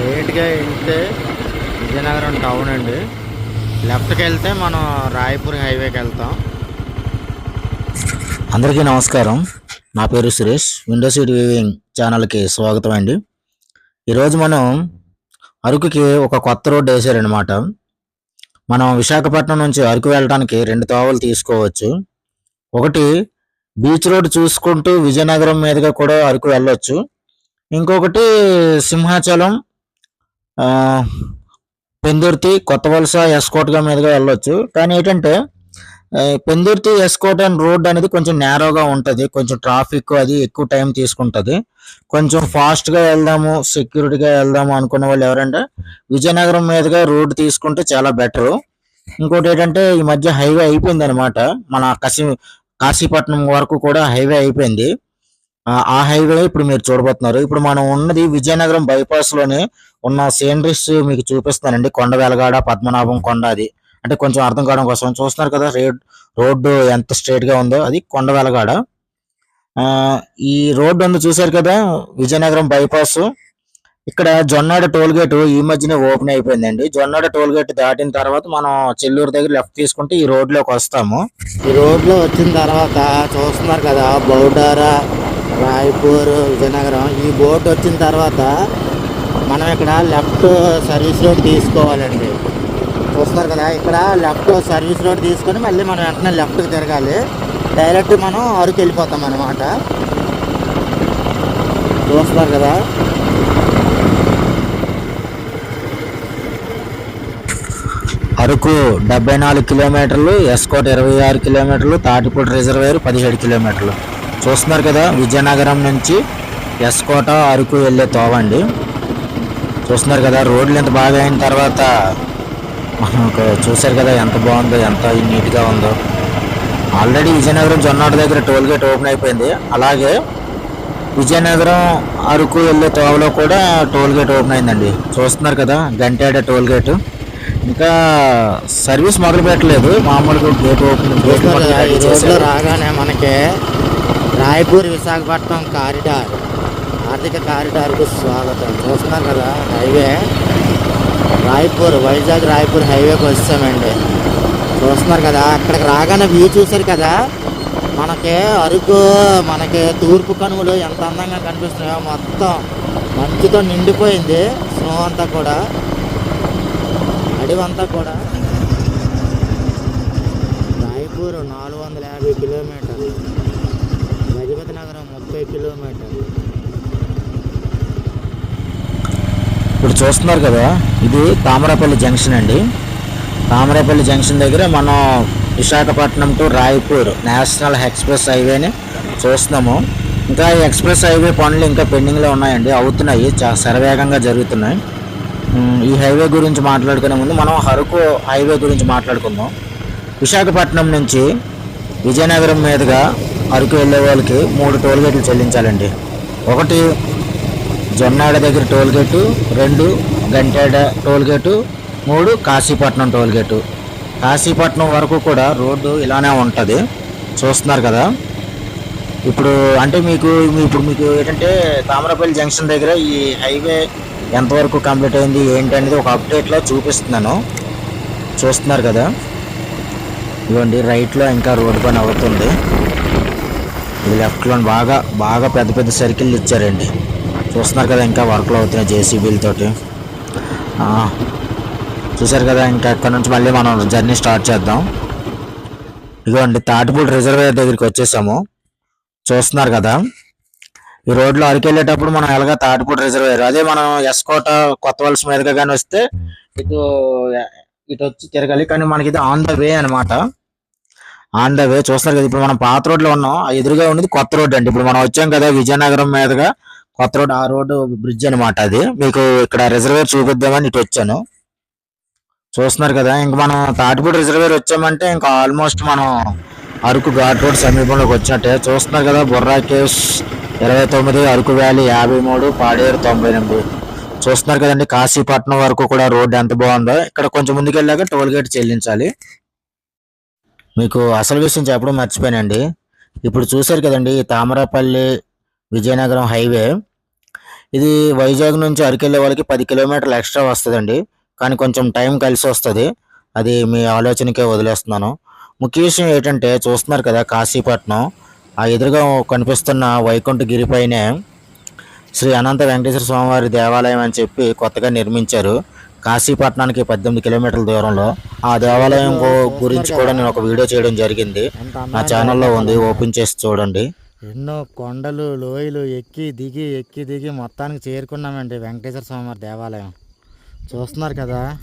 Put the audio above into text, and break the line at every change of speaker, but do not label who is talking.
స్ట్రేట్గా వెళ్తే విజయనగరం టౌన్ అండి. లెఫ్ట్కి వెళ్తే మనం రాయపూర్ హైవేకి వెళ్తాం
అందరికీ నమస్కారం. నా పేరు సురేష్. విండో సీట్ వీవింగ్ ఛానల్కి స్వాగతం అండి. ఈరోజు మనం అరకుకి ఒక కొత్త రోడ్డు వేసారనమాట మనం విశాఖపట్నం నుంచి అరకు వెళ్ళడానికి రెండు తోవలు తీసుకోవచ్చు. ఒకటి బీచ్ రోడ్ చూసుకుంటూ విజయనగరం మీదుగా కూడా అరకు వెళ్ళొచ్చు. ఇంకొకటి సింహాచలం పెందుర్తి కొత్త వలస ఎస్కోట్గా మీదుగా వెళ్ళొచ్చు. కానీ ఏంటంటే పెందుర్తి ఎస్కోట్ అండ్ రోడ్ అనేది కొంచెం నేరోగా ఉంటుంది. కొంచెం ట్రాఫిక్ అది ఎక్కువ టైం తీసుకుంటుంది. కొంచెం ఫాస్ట్గా వెళ్దాము సెక్యూరిటీగా వెళ్దాము అనుకున్న వాళ్ళు ఎవరంటే విజయనగరం మీదుగా రోడ్ తీసుకుంటే చాలా బెటర్ ఇంకోటి ఏంటంటే ఈ మధ్య హైవే అయిపోయింది అనమాట మన కాశీ కాశీపట్నం వరకు కూడా హైవే అయిపోయింది. ఆ, ఆ హైవే ఇప్పుడు మీరు చూడబోతున్నారు. ఇప్పుడు మనం ఉన్నది విజయనగరం బైపాస్లోనే ఉన్న సీనరీస్ మీకు చూపిస్తానండి కొండ వెలగాడ పద్మనాభం కొండ అది. అంటే కొంచెం అర్థం కావడం కోసం చూస్తున్నారు కదా రోడ్ రోడ్డు ఎంత స్ట్రేట్గా ఉందో. అది కొండ వెలగాడ. ఆ, ఈ రోడ్డు ఉంది చూసారు కదా విజయనగరం బైపాస్. ఇక్కడ జొన్నాడ టోల్ గేట్ ఈ మధ్యనే ఓపెన్ అయిపోయిందండి. జొన్నాడ టోల్ గేట్ దాటిన తర్వాత మనం చెల్లూరు దగ్గర లెఫ్ట్ తీసుకుంటే ఈ రోడ్లోకి వస్తాము.
ఈ రోడ్లో వచ్చిన తర్వాత చూస్తున్నారు కదా బౌడారా రాయపూర్ విజయనగరం. ఈ బోట్ వచ్చిన తర్వాత మనం ఇక్కడ లెఫ్ట్ సర్వీస్ రోడ్ తీసుకోవాలండి. చూస్తున్నారు కదా ఇక్కడ లెఫ్ట్ సర్వీస్ రోడ్ తీసుకొని మళ్ళీ మనం వెంటనే లెఫ్ట్కి తిరగాలి. డైరెక్ట్ మనం అరకు వెళ్ళిపోతాం అనమాట చూస్తున్నారు కదా.
అరకు డెబ్బై నాలుగు కిలోమీటర్లు ఎస్కోట్ ఇరవై ఆరు కిలోమీటర్లు తాటిపూడి రిజర్వేర్ పదిహేడు కిలోమీటర్లు. చూస్తున్నారు కదా విజయనగరం నుంచి ఎస్కోట అరకు వెళ్ళే తోవండి. చూస్తున్నారు కదా రోడ్లు ఎంత బాగా అయిన తర్వాత మనకు చూశారు కదా ఎంత బాగుందో ఎంత నీట్గా ఉందో. ఆల్రెడీ విజయనగరం జొన్నాడు దగ్గర టోల్ గేట్ ఓపెన్ అయిపోయింది. అలాగే విజయనగరం అరకు వెళ్ళే తోవలో కూడా టోల్ గేట్ ఓపెన్ అయిందండి. చూస్తున్నారు కదా గంటేడ టోల్ గేట్. ఇంకా సర్వీస్ మొదలు పెట్టలేదు మామూలుగా గేట్ ఓపెన్.
రాగానే మనకి రాయపూర్ విశాఖపట్నం కారిడార్. ఆర్థిక కారిడార్కు స్వాగతం. చూస్తున్నారు కదా హైవే. రాయపూర్ వైజాగ్ రాయపూర్ హైవేకి వచ్చామండి. చూస్తున్నారు కదా అక్కడికి రాగానే వ్యూ చూశారు కదా? మనకి అరకు మనకి తూర్పు కనుమలు ఎంత అందంగా కనిపిస్తున్నాయో మొత్తం మంచుతో నిండిపోయింది. స్నో అంతా కూడా. అడివంతా కూడా. రాయపూర్ నాలుగు వందల యాభై కిలోమీటర్లు. ముప్పై కిలోమీటర్లు.
ఇప్పుడు చూస్తున్నారు కదా ఇది తామరపల్లి జంక్షన్ అండి. తామరపల్లి జంక్షన్ దగ్గర మనం Visakhapatnam to Raipur national express హైవేని చూస్తున్నాము. ఇంకా ఈ ఎక్స్ప్రెస్ హైవే పనులు ఇంకా పెండింగ్లో ఉన్నాయండి అవుతున్నాయి చా శరవేగంగా జరుగుతున్నాయి. ఈ హైవే గురించి మాట్లాడుకునే ముందు మనం అరకు హైవే గురించి మాట్లాడుకుందాం. విశాఖపట్నం నుంచి విజయనగరం మీదుగా అరకు వెళ్ళే వాళ్ళకి మూడు టోల్ గేట్లు చెల్లించాలండి. ఒకటి జొన్నాడ దగ్గర టోల్ గేటు రెండు గంటేడ టోల్ గేటు మూడు కాశీపట్నం టోల్ గేటు. కాశీపట్నం వరకు కూడా రోడ్డు ఇలానే ఉంటుంది. చూస్తున్నారు కదా. ఇప్పుడు అంటే మీకు ఇప్పుడు మీకు ఏంటంటే తామరపల్లి జంక్షన్ దగ్గర ఈ హైవే ఎంతవరకు కంప్లీట్ అయింది ఏంటి అనేది ఒక అప్డేట్లో చూపిస్తున్నాను. చూస్తున్నారు కదా. ఇదిగోండి రైట్లో ఇంకా రోడ్డు పని అవుతుంది. ఇది లెఫ్ట్లో బాగా బాగా పెద్ద పెద్ద సర్కిల్ ఇచ్చారండి. చూస్తున్నారు కదా ఇంకా వర్క్లు అవుతున్నాయి జేసీబీలతోటి చూసారు కదా ఇంకా అక్కడ నుంచి మళ్ళీ మనం జర్నీ స్టార్ట్ చేద్దాం. ఇదిగోండి తాటిపూడి రిజర్వేయర్ దగ్గరికి వచ్చేసాము. చూస్తున్నారు కదా. ఈ రోడ్లో అరికెళ్ళేటప్పుడు మనం ఎలాగ తాటిపూడి రిజర్వేయర్ అదే మనం ఎస్కోట కొత్త వలస మీదుగా కానీ వస్తే ఇటు ఇటు వచ్చి తిరగాలి. కానీ మనకి ఇది ఆన్ ద వే అనమాట ఆన్ ద వే చూస్తున్నారు కదా ఇప్పుడు మనం పాత రోడ్లో ఉన్నాం. ఎదురుగా ఉన్నది కొత్త రోడ్ అండి. ఇప్పుడు మనం వచ్చాం కదా విజయనగరం మీదుగా. కొత్త రోడ్ ఆ రోడ్డు బ్రిడ్జ్ అనమాట అది. మీకు ఇక్కడ రిజర్వేర్ చూపిద్దామని ఇటు వచ్చాను. చూస్తున్నారు కదా ఇంక మనం తాటిపూడి రిజర్వేర్ వచ్చామంటే ఇంకా ఆల్మోస్ట్ మనం అరకు ఘాట్ రోడ్ సమీపంలోకి వచ్చినట్టే. చూస్తున్నారు కదా బుర్రా కేవ్స్ ఇరవై తొమ్మిది అరకు వ్యాలీ యాభై మూడు పాడేరు తొంభై ఎనిమిది. చూస్తున్నారు కదండి కాశీపట్నం వరకు కూడా రోడ్ ఎంత బాగుందో. ఇక్కడ కొంచెం ముందుకెళ్ళాక టోల్ గేట్ చెల్లించాలి. మీకు అసలు విషయం చెప్పడం మర్చిపోయానండి. ఇప్పుడు చూశారు కదండి తామరపల్లి విజయనగరం హైవే. ఇది వైజాగ్ నుంచి అరకెళ్ళే వాళ్ళకి పది కిలోమీటర్లు ఎక్స్ట్రా వస్తుందండి. కానీ కొంచెం టైం కలిసి వస్తుంది. అది మీ ఆలోచనకే వదిలేస్తున్నాను. ముఖ్య విషయం ఏంటంటే చూస్తున్నారు కదా కాశీపట్నం. ఆ ఎదురుగా కనిపిస్తున్న వైకుంఠగిరిపైనే శ్రీ అనంత వెంకటేశ్వర స్వామివారి దేవాలయం అని చెప్పి కొత్తగా నిర్మించారు. కాశీపట్నానికి పద్దెనిమిది కిలోమీటర్ల దూరంలో ఆ దేవాలయం గురించి కూడా నేను ఒక వీడియో చేయడం జరిగింది. నా ఛానల్లో ఉంది ఓపెన్ చేసి చూడండి.
ఎన్నో కొండలు లోయలు ఎక్కి దిగి ఎక్కి దిగి మొత్తానికి చేరుకున్నామండి వెంకటేశ్వర స్వామి దేవాలయం. చూస్తున్నారు కదా?